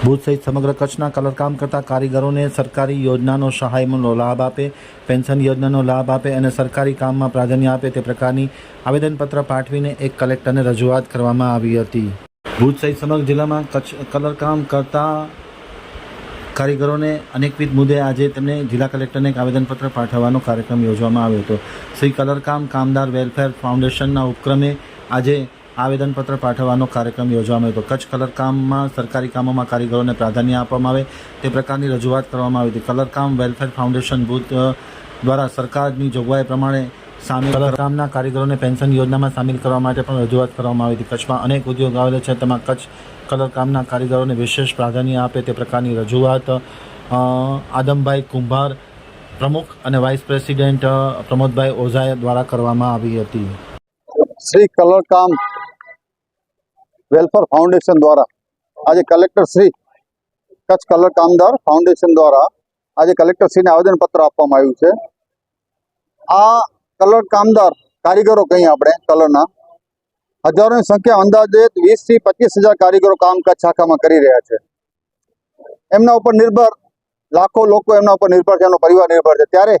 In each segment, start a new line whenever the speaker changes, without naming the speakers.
ભુજ સહિત સમગ્ર કચ્છના કલરકામ કરતા કારીગરોને સરકારી યોજનાનો સહાયનો લાભ આપે, પેન્શન યોજનાનો લાભ આપે અને સરકારી કામમાં પ્રાધાન્ય આપે તે પ્રકારની આવેદનપત્ર પાઠવીને એક કલેક્ટરને રજૂઆત કરવામાં આવી હતી. ભુજ સહિત સમગ્ર જિલ્લામાં કચ્છ કલરકામ કરતા કારીગરોને અનેકવિધ મુદ્દે આજે તેમને જિલ્લા કલેક્ટરને એક આવેદનપત્ર પાઠવવાનો કાર્યક્રમ યોજવામાં આવ્યો હતો. શ્રી કલરકામ કામદાર વેલફેર ફાઉન્ડેશનના ઉપક્રમે આજે આવેદનપત્ર પાઠવવાનો કાર્યક્રમ યોજવામાં આવ્યો હતો. કચ્છ કલરકામમાં સરકારી કામોમાં કારીગરોને પ્રાધાન્ય આપવામાં આવે તે પ્રકારની રજૂઆત કરવામાં આવી હતી. કલરકામ વેલફેર ફાઉન્ડેશન ભૂત દ્વારા સરકારની જોગવાઈ પ્રમાણે સામેલ કલરકામના કારીગરોને પેન્શન યોજનામાં સામેલ કરવા માટે પણ રજૂઆત કરવામાં આવી હતી. કચ્છમાં અનેક ઉદ્યોગ આવેલા છે. તેમાં કચ્છ કલરકામના કારીગરોને વિશેષ પ્રાધાન્ય આપે તે પ્રકારની રજૂઆત અ, આદમભાઈ કુંભાર પ્રમુખ અને વાઇસ પ્રેસિડેન્ટ પ્રમોદભાઈ ઓઝા દ્વારા કરવામાં આવી હતી.
શ્રી કલરકામ વેલફેર ફાઉન્ડેશન દ્વારા આજે કલેક્ટર શ્રી કચ્છ કલર કામદાર ફાઉન્ડેશન દ્વારા આજે કલેક્ટર શ્રીને આવેદનપત્ર આપવામાં આવ્યું છે. આ કલર કામદાર કારીગરો કહીએ આપણે કલરના, હજારોની સંખ્યા અંદાજે વીસથી પચીસ હજાર કારીગરો કામ કચ્છ શાખામાં કરી રહ્યા છે. એમના ઉપર નિર્ભર, લાખો લોકો એમના ઉપર નિર્ભર છે, એમનો પરિવાર નિર્ભર છે. ત્યારે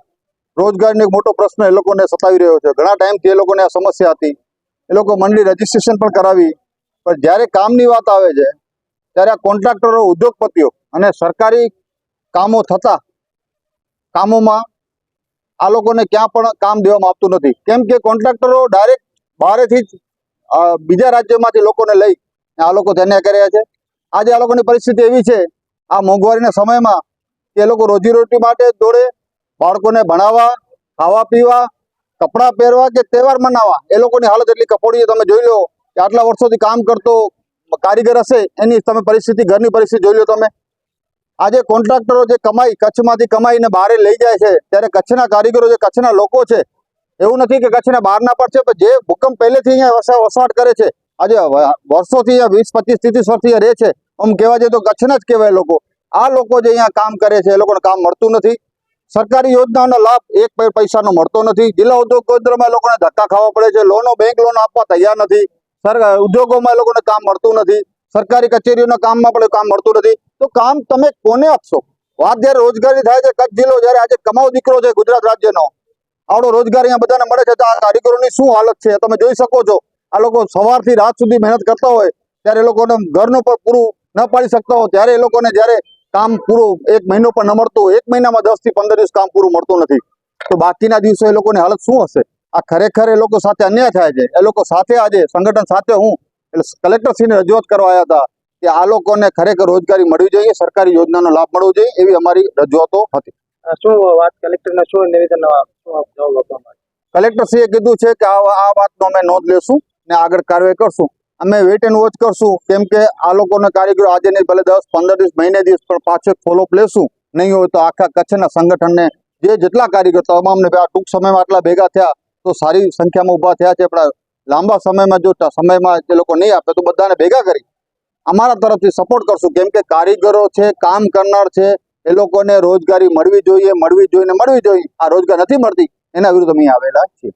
રોજગારનો એક મોટો પ્રશ્ન એ લોકોને સતાવી રહ્યો છે. ઘણા ટાઈમથી એ લોકોને આ સમસ્યા હતી. એ લોકો મંડળી રજીસ્ટ્રેશન પણ કરાવી. પણ જ્યારે કામની વાત આવે છે, ત્યારે આ કોન્ટ્રાક્ટરો, ઉદ્યોગપતિઓ અને સરકારી કામો થતા કામોમાં આ લોકોને ક્યાં પણ કામ દેવામાં આવતું નથી. કેમ કે કોન્ટ્રાક્ટરો ડાયરેક્ટ બહારેથી જ બીજા રાજ્યોમાંથી લોકોને લઈ આ લોકો તેને કર્યા છે. આજે આ લોકોની પરિસ્થિતિ એવી છે, આ મોંઘવારીના સમયમાં એ લોકો રોજીરોટી માટે દોડે, બાળકોને ભણાવવા, ખાવા પીવા, કપડાં પહેરવા કે તહેવાર મનાવવા, એ લોકોની હાલત એટલી કફોડી તમે જોઈ લો કે આટલા વર્ષોથી કામ કરતો કારીગર હશે, એની તમે પરિસ્થિતિ, ઘરની પરિસ્થિતિ જોઈ લો તમે. આજે કોન્ટ્રાક્ટરો જે કમાઈ, કચ્છમાંથી કમાઈને બહાર લઈ જાય છે, ત્યારે કચ્છના કારીગરો જે કચ્છના લોકો છે, એવું નથી કે કચ્છના બહારના પર છે, પણ જે ભૂકંપ પહેલેથી અહીંયા વસા- વસવાટ કરે છે, આજે વર્ષોથી અહીંયા વીસ, પચીસ, ત્રીસ વર્ષથી રહે છે, આમ કહેવા જઈએ તો કચ્છના જ કહેવાય લોકો. આ લોકો જે અહીંયા કામ કરે છે, એ લોકોને કામ મળતું નથી. સરકારી યોજનાનો લાભ એક પૈસાનો મળતો નથી. જિલ્લા ઉદ્યોગ કેન્દ્રમાં લોકોને ધક્કા ખાવા પડે છે, લોનો, બેંક લોન આપવા તૈયાર નથી. સર ઉદ્યોગોમાં એ લોકોને કામ મળતું નથી, સરકારી કચેરીઓના કામમાં પણ કામ મળતું નથી. તો કામ તમે કોને આપશો? વાત જ્યારે રોજગારી થાય છે, કચ્છ જિલ્લો જયારે આજે કમાવ દીકરો છે ગુજરાત રાજ્યનો, આવડો રોજગાર અહીંયા બધાને મળે છે. તો આ કારીગરોની શું હાલત છે? તમે જોઈ શકો છો, આ લોકો સવારથી રાત સુધી મહેનત કરતા હોય, ત્યારે એ લોકોને ઘરનું પણ પૂરું ન પાડી શકતા હોય. ત્યારે એ લોકોને જ્યારે કામ પૂરું એક મહિનો પણ ન મળતું એક મહિનામાં દસથી પંદર દિવસ કામ પૂરું મળતું નથી. તો બાકીના દિવસો એ લોકોની હાલત શું હશે? આ ખરેખર એ લોકો સાથે અન્યાય થાય છે. એ લોકો સાથે આજે સંગઠન સાથે હું એટલે કલેક્ટરશ્રીને રજૂઆત કરવા આવ્યા હતા કે આ લોકોને ખરેખર રોજગારી મળવી જોઈએ સરકારી યોજનાનો લાભ મળવો જોઈએ એવી અમારી રજૂઆતો હતી.
શું વાત કલેક્ટરને શું નિવેદન?
કલેક્ટરશ્રીએ કીધું છે કે આ આ વાતનો અમે નોંધ લેશું ને આગળ કાર્યવાહી કરશું. અમે વેઇટ એન્ડ વોચ કરશું કેમ કે આ લોકોના કારીગરો આજે નહીં ભલે દસ પંદર દિવસ મહિને દિવસ પણ પાછો ફોલોઅપ લેશું. નહીં હોય તો આખા કચ્છના સંગઠનને જે જેટલા કારીગર તમામને આ ટૂંક સમયમાં આટલા ભેગા થયા તો સારી સંખ્યામાં ઊભા થયા છે, પણ લાંબા સમયમાં જો સમયમાં એ લોકો નહીં આપે, તો બધાને ભેગા કરી. અમારા તરફથી સપોર્ટ કરશું. કેમ કે કારીગરો છે, કામ કરનાર છે, એ લોકોને રોજગારી મળવી જોઈએ મળવી જોઈએ મળવી જોઈએ. આ રોજગાર નથી મળતી. એના વિરુદ્ધ અમે આવેલા છીએ.